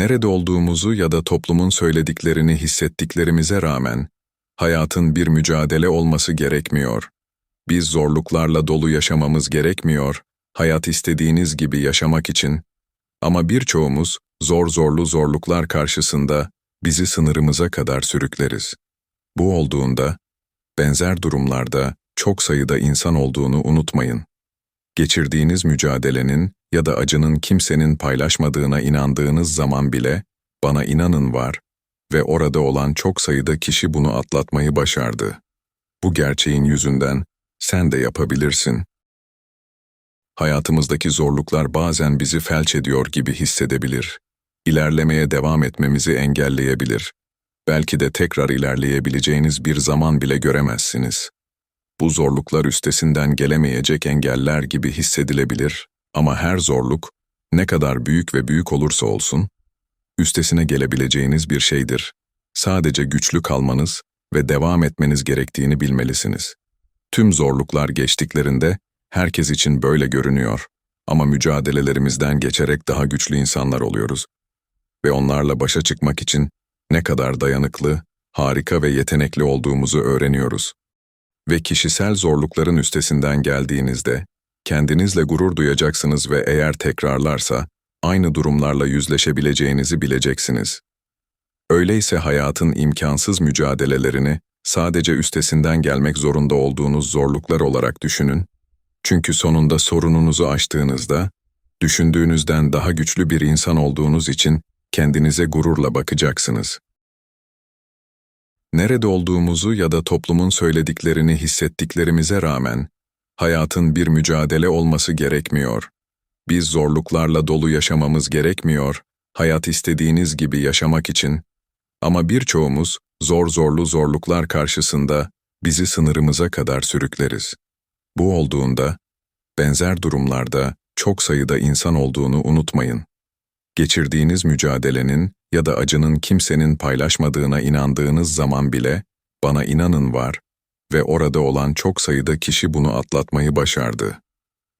Nerede olduğumuzu ya da toplumun söylediklerini hissettiklerimize rağmen, hayatın bir mücadele olması gerekmiyor. Biz zorluklarla dolu yaşamamız gerekmiyor, hayat istediğiniz gibi yaşamak için. Ama birçoğumuz zor zorlu zorluklar karşısında bizi sınırımıza kadar sürükleriz. Bu olduğunda, benzer durumlarda çok sayıda insan olduğunu unutmayın. Geçirdiğiniz mücadelenin ya da acının kimsenin paylaşmadığına inandığınız zaman bile, bana inanın var ve orada olan çok sayıda kişi bunu atlatmayı başardı. Bu gerçeğin yüzünden sen de yapabilirsin. Hayatımızdaki zorluklar bazen bizi felç ediyor gibi hissedebilir. İlerlemeye devam etmemizi engelleyebilir. Belki de tekrar ilerleyebileceğiniz bir zaman bile göremezsiniz. Bu zorluklar üstesinden gelemeyecek engeller gibi hissedilebilir ama her zorluk, ne kadar büyük ve büyük olursa olsun, üstesine gelebileceğiniz bir şeydir. Sadece güçlü kalmanız ve devam etmeniz gerektiğini bilmelisiniz. Tüm zorluklar geçtiklerinde herkes için böyle görünüyor ama mücadelelerimizden geçerek daha güçlü insanlar oluyoruz. Ve onlarla başa çıkmak için ne kadar dayanıklı, harika ve yetenekli olduğumuzu öğreniyoruz. Ve kişisel zorlukların üstesinden geldiğinizde kendinizle gurur duyacaksınız ve eğer tekrarlarsa aynı durumlarla yüzleşebileceğinizi bileceksiniz. Öyleyse hayatın imkansız mücadelelerini sadece üstesinden gelmek zorunda olduğunuz zorluklar olarak düşünün. Çünkü sonunda sorununuzu aştığınızda, düşündüğünüzden daha güçlü bir insan olduğunuz için kendinize gururla bakacaksınız. Nerede olduğumuzu ya da toplumun söylediklerini hissettiklerimize rağmen, hayatın bir mücadele olması gerekmiyor. Biz zorluklarla dolu yaşamamız gerekmiyor, hayat istediğiniz gibi yaşamak için. Ama birçoğumuz zor zorlu zorluklar karşısında bizi sınırımıza kadar sürükleriz. Bu olduğunda, benzer durumlarda çok sayıda insan olduğunu unutmayın. Geçirdiğiniz mücadelenin ya da acının kimsenin paylaşmadığına inandığınız zaman bile, bana inanın var ve orada olan çok sayıda kişi bunu atlatmayı başardı.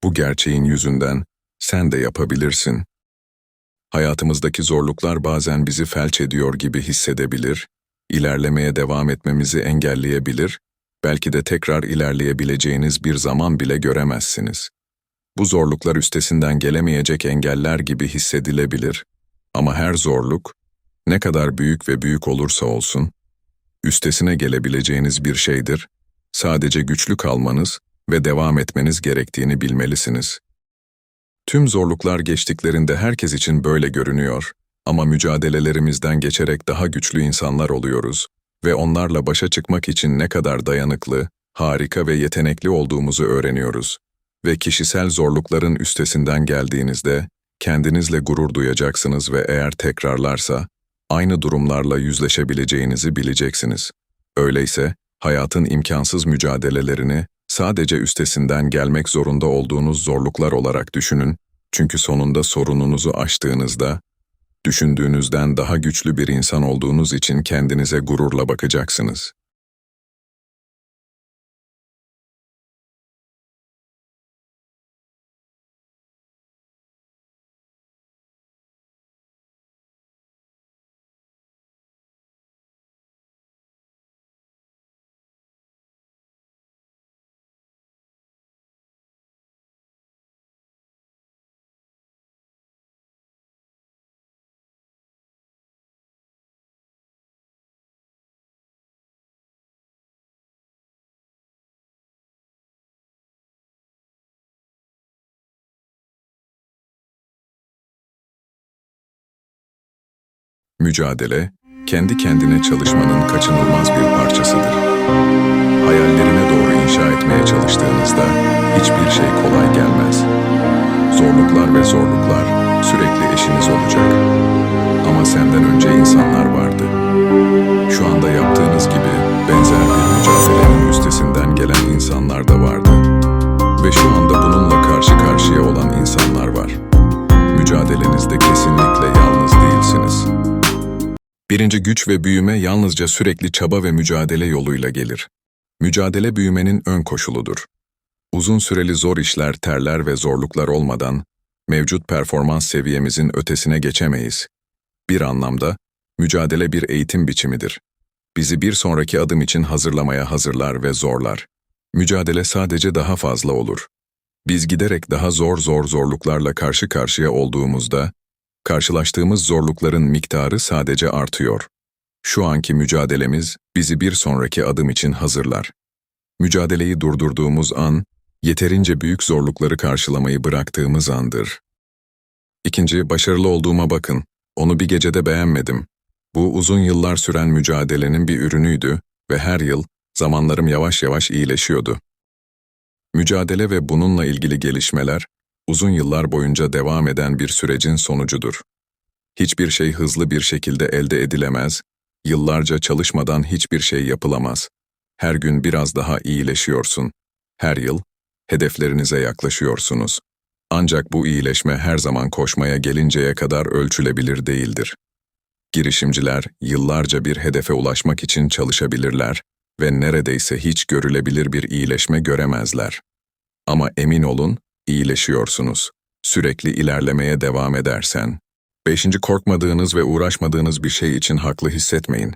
Bu gerçeğin yüzünden sen de yapabilirsin. Hayatımızdaki zorluklar bazen bizi felç ediyor gibi hissedebilir, ilerlemeye devam etmemizi engelleyebilir, belki de tekrar ilerleyebileceğiniz bir zaman bile göremezsiniz. Bu zorluklar üstesinden gelemeyecek engeller gibi hissedilebilir ama her zorluk, ne kadar büyük ve büyük olursa olsun, üstesine gelebileceğiniz bir şeydir, sadece güçlü kalmanız ve devam etmeniz gerektiğini bilmelisiniz. Tüm zorluklar geçtiklerinde herkes için böyle görünüyor ama mücadelelerimizden geçerek daha güçlü insanlar oluyoruz ve onlarla başa çıkmak için ne kadar dayanıklı, harika ve yetenekli olduğumuzu öğreniyoruz. Ve kişisel zorlukların üstesinden geldiğinizde kendinizle gurur duyacaksınız ve eğer tekrarlarsa aynı durumlarla yüzleşebileceğinizi bileceksiniz. Öyleyse hayatın imkansız mücadelelerini sadece üstesinden gelmek zorunda olduğunuz zorluklar olarak düşünün. Çünkü sonunda sorununuzu aştığınızda düşündüğünüzden daha güçlü bir insan olduğunuz için kendinize gururla bakacaksınız. Mücadele, kendi kendine çalışmanın kaçınılmaz bir parçasıdır. Hayallerine doğru inşa etmeye çalıştığınızda hiçbir şey kolay gelmez. Zorluklar ve zorluklar sürekli eşiniz olacak. Ama senden önce insanlar Birinci güç ve büyüme yalnızca sürekli çaba ve mücadele yoluyla gelir. Mücadele büyümenin ön koşuludur. Uzun süreli zor işler, terler ve zorluklar olmadan mevcut performans seviyemizin ötesine geçemeyiz. Bir anlamda, mücadele bir eğitim biçimidir. Bizi bir sonraki adım için hazırlamaya hazırlar ve zorlar. Mücadele sadece daha fazla olur. Biz giderek daha zor zor zorluklarla karşı karşıya olduğumuzda, karşılaştığımız zorlukların miktarı sadece artıyor. Şu anki mücadelemiz bizi bir sonraki adım için hazırlar. Mücadeleyi durdurduğumuz an, yeterince büyük zorlukları karşılamayı bıraktığımız andır. İkinci, başarılı olduğuma bakın. Onu bir gecede beğenmedim. Bu uzun yıllar süren mücadelenin bir ürünüydü ve her yıl zamanlarım yavaş yavaş iyileşiyordu. Mücadele ve bununla ilgili gelişmeler, uzun yıllar boyunca devam eden bir sürecin sonucudur. Hiçbir şey hızlı bir şekilde elde edilemez, yıllarca çalışmadan hiçbir şey yapılamaz. Her gün biraz daha iyileşiyorsun. Her yıl hedeflerinize yaklaşıyorsunuz. Ancak bu iyileşme her zaman koşmaya gelinceye kadar ölçülebilir değildir. Girişimciler yıllarca bir hedefe ulaşmak için çalışabilirler ve neredeyse hiç görülebilir bir iyileşme göremezler. Ama emin olun, iyileşiyorsunuz. Sürekli ilerlemeye devam edersen. Beşinci korkmadığınız ve uğraşmadığınız bir şey için haklı hissetmeyin.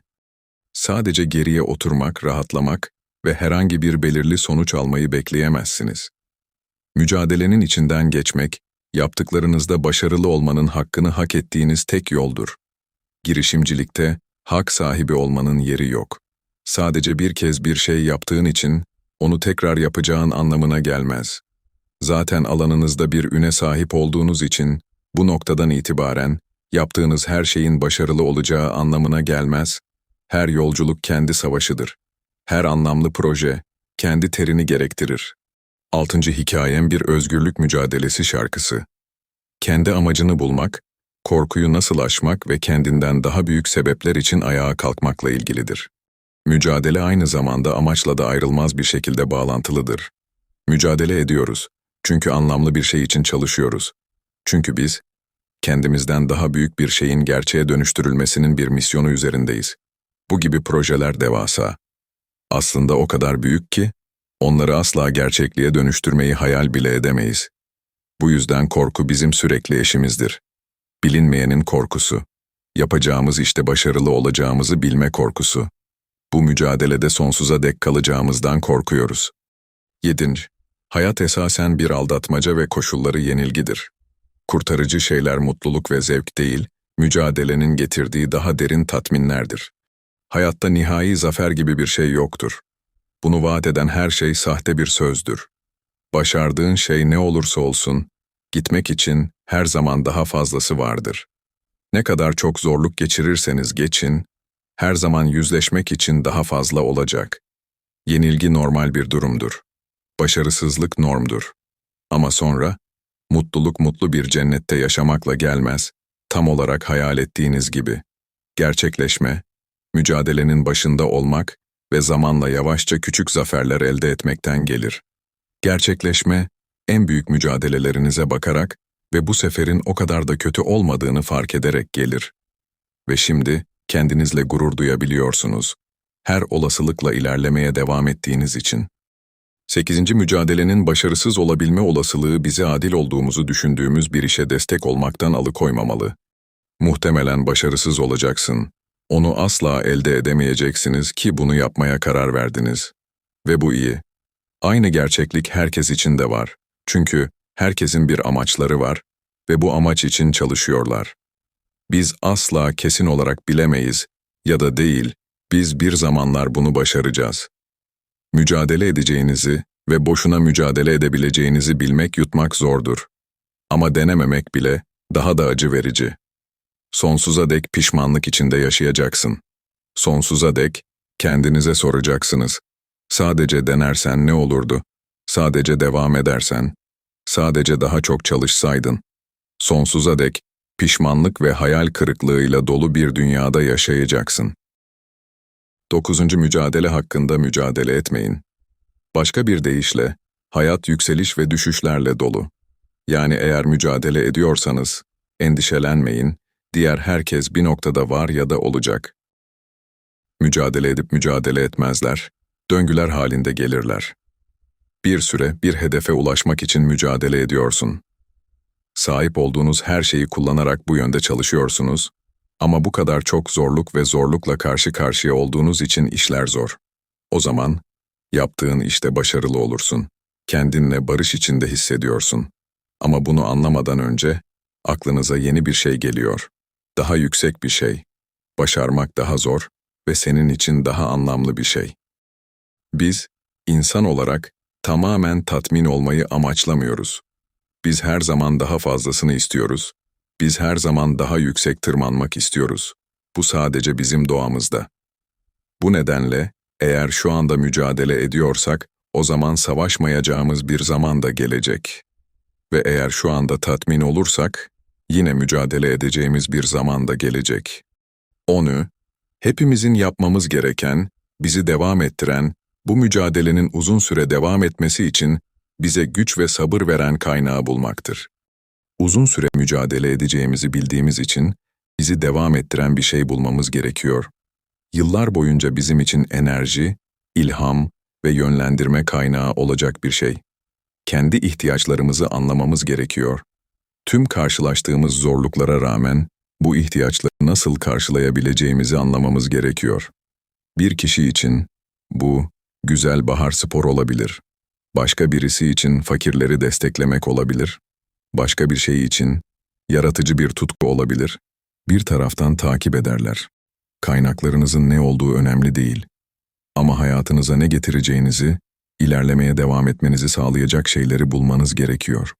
Sadece geriye oturmak, rahatlamak ve herhangi bir belirli sonuç almayı bekleyemezsiniz. Mücadelenin içinden geçmek, yaptıklarınızda başarılı olmanın hakkını hak ettiğiniz tek yoldur. Girişimcilikte hak sahibi olmanın yeri yok. Sadece bir kez bir şey yaptığın için onu tekrar yapacağın anlamına gelmez. Zaten alanınızda bir üne sahip olduğunuz için bu noktadan itibaren yaptığınız her şeyin başarılı olacağı anlamına gelmez. Her yolculuk kendi savaşıdır. Her anlamlı proje kendi terini gerektirir. Altıncı hikayem bir özgürlük mücadelesi şarkısı. Kendi amacını bulmak, korkuyu nasıl aşmak ve kendinden daha büyük sebepler için ayağa kalkmakla ilgilidir. Mücadele aynı zamanda amaçla da ayrılmaz bir şekilde bağlantılıdır. Mücadele ediyoruz. Çünkü anlamlı bir şey için çalışıyoruz. Çünkü biz, kendimizden daha büyük bir şeyin gerçeğe dönüştürülmesinin bir misyonu üzerindeyiz. Bu gibi projeler devasa. Aslında o kadar büyük ki, onları asla gerçekliğe dönüştürmeyi hayal bile edemeyiz. Bu yüzden korku bizim sürekli eşimizdir. Bilinmeyenin korkusu. Yapacağımız işte başarılı olacağımızı bilme korkusu. Bu mücadelede sonsuza dek kalacağımızdan korkuyoruz. 7. Hayat esasen bir aldatmaca ve koşulları yenilgidir. Kurtarıcı şeyler mutluluk ve zevk değil, mücadelenin getirdiği daha derin tatminlerdir. Hayatta nihai zafer gibi bir şey yoktur. Bunu vaat eden her şey sahte bir sözdür. Başardığın şey ne olursa olsun, gitmek için her zaman daha fazlası vardır. Ne kadar çok zorluk geçirirseniz geçin, her zaman yüzleşmek için daha fazla olacak. Yenilgi normal bir durumdur. Başarısızlık normdur. Ama sonra, mutluluk mutlu bir cennette yaşamakla gelmez, tam olarak hayal ettiğiniz gibi. Gerçekleşme, mücadelenin başında olmak ve zamanla yavaşça küçük zaferler elde etmekten gelir. Gerçekleşme, en büyük mücadelelerinize bakarak ve bu seferin o kadar da kötü olmadığını fark ederek gelir. Ve şimdi, kendinizle gurur duyabiliyorsunuz. Her olasılıkla ilerlemeye devam ettiğiniz için. 8. Mücadelenin başarısız olabilme olasılığı bizi adil olduğumuzu düşündüğümüz bir işe destek olmaktan alıkoymamalı. Muhtemelen başarısız olacaksın. Onu asla elde edemeyeceksiniz ki bunu yapmaya karar verdiniz. Ve bu iyi. Aynı gerçeklik herkes için de var. Çünkü herkesin bir amaçları var ve bu amaç için çalışıyorlar. Biz asla kesin olarak bilemeyiz ya da değil, biz bir zamanlar bunu başaracağız. Mücadele edeceğinizi ve boşuna mücadele edebileceğinizi bilmek yutmak zordur. Ama denememek bile daha da acı verici. Sonsuza dek pişmanlık içinde yaşayacaksın. Sonsuza dek kendinize soracaksınız. Sadece denersen ne olurdu? Sadece devam edersen, sadece daha çok çalışsaydın. Sonsuza dek pişmanlık ve hayal kırıklığıyla dolu bir dünyada yaşayacaksın. 9. Mücadele hakkında mücadele etmeyin. Başka bir deyişle, hayat yükseliş ve düşüşlerle dolu. Yani eğer mücadele ediyorsanız, endişelenmeyin, diğer herkes bir noktada var ya da olacak. Mücadele edip mücadele etmezler, döngüler halinde gelirler. Bir süre bir hedefe ulaşmak için mücadele ediyorsun. Sahip olduğunuz her şeyi kullanarak bu yönde çalışıyorsunuz Ama bu kadar çok zorluk ve zorlukla karşı karşıya olduğunuz için işler zor. O zaman yaptığın işte başarılı olursun. Kendinle barış içinde hissediyorsun. Ama bunu anlamadan önce aklınıza yeni bir şey geliyor. Daha yüksek bir şey. Başarmak daha zor ve senin için daha anlamlı bir şey. Biz, insan olarak tamamen tatmin olmayı amaçlamıyoruz. Biz her zaman daha fazlasını istiyoruz. Biz her zaman daha yüksek tırmanmak istiyoruz. Bu sadece bizim doğamızda. Bu nedenle eğer şu anda mücadele ediyorsak, o zaman savaşmayacağımız bir zaman da gelecek. Ve eğer şu anda tatmin olursak, yine mücadele edeceğimiz bir zaman da gelecek. Onu, hepimizin yapmamız gereken, bizi devam ettiren, bu mücadelenin uzun süre devam etmesi için bize güç ve sabır veren kaynağı bulmaktır. Uzun süre mücadele edeceğimizi bildiğimiz için bizi devam ettiren bir şey bulmamız gerekiyor. Yıllar boyunca bizim için enerji, ilham ve yönlendirme kaynağı olacak bir şey. Kendi ihtiyaçlarımızı anlamamız gerekiyor. Tüm karşılaştığımız zorluklara rağmen bu ihtiyaçları nasıl karşılayabileceğimizi anlamamız gerekiyor. Bir kişi için bu güzel bahar spor olabilir. Başka birisi için fakirleri desteklemek olabilir. Başka bir şey için yaratıcı bir tutku olabilir. Bir taraftan takip ederler. Kaynaklarınızın ne olduğu önemli değil. Ama hayatınıza ne getireceğinizi, ilerlemeye devam etmenizi sağlayacak şeyleri bulmanız gerekiyor.